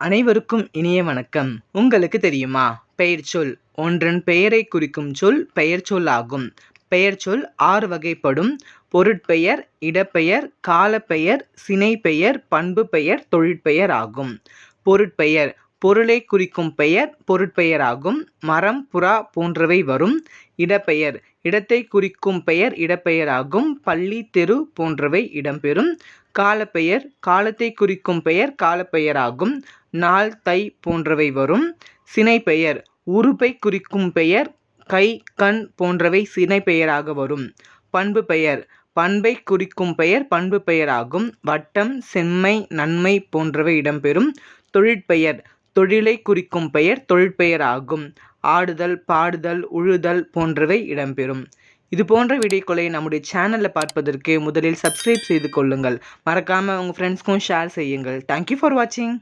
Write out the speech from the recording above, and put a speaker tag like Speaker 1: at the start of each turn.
Speaker 1: அனைவருக்கும் இனிய வணக்கம். உங்களுக்கு தெரியுமா? பெயர்ச்சொல் ஒன்றன் பெயரை குறிக்கும் சொல் பெயர்ச்சொல் ஆகும் பெயர்ச்சொல் ஆறு வகைப்படும். பொருட்பெயர் இடப்பெயர் காலப்பெயர் சினைப்பெயர் பண்பு பெயர் தொழிற்பெயர் ஆகும். பொருட்பெயர் பொருளை குறிக்கும் பெயர் பொருட்பெயராகும். மரம் புறா போன்றவை வரும். இடப்பெயர். இடத்தை குறிக்கும் பெயர் இடப்பெயராகும். பள்ளி தெரு போன்றவை இடம்பெறும். காலப்பெயர். காலத்தை குறிக்கும் பெயர் காலப்பெயராகும். நாள் தை போன்றவை வரும். சினைப்பெயர். உறுப்பை குறிக்கும் பெயர் கை கண் போன்றவை சினைப்பெயராக வரும். பண்பு பெயர். பண்பை குறிக்கும் பெயர் பண்பு பெயராகும். வட்டம் செம்மை நன்மை போன்றவை இடம்பெறும். தொழிற்பெயர். தொழிலை குறிக்கும் பெயர் தொழிற்பெயர் ஆகும் ஆடுதல் பாடுதல் உழுதல் போன்றவை இடம்பெறும். இது போன்ற வீடியோக்களை நம்முடைய சேனலில் பார்ப்பதற்கு முதலில் சப்ஸ்கிரைப் செய்து கொள்ளுங்கள். மறக்காமல் உங்கள் ஃப்ரெண்ட்ஸ்க்கும் ஷேர் செய்யுங்கள். தேங்க்யூ ஃபார் வாட்சிங்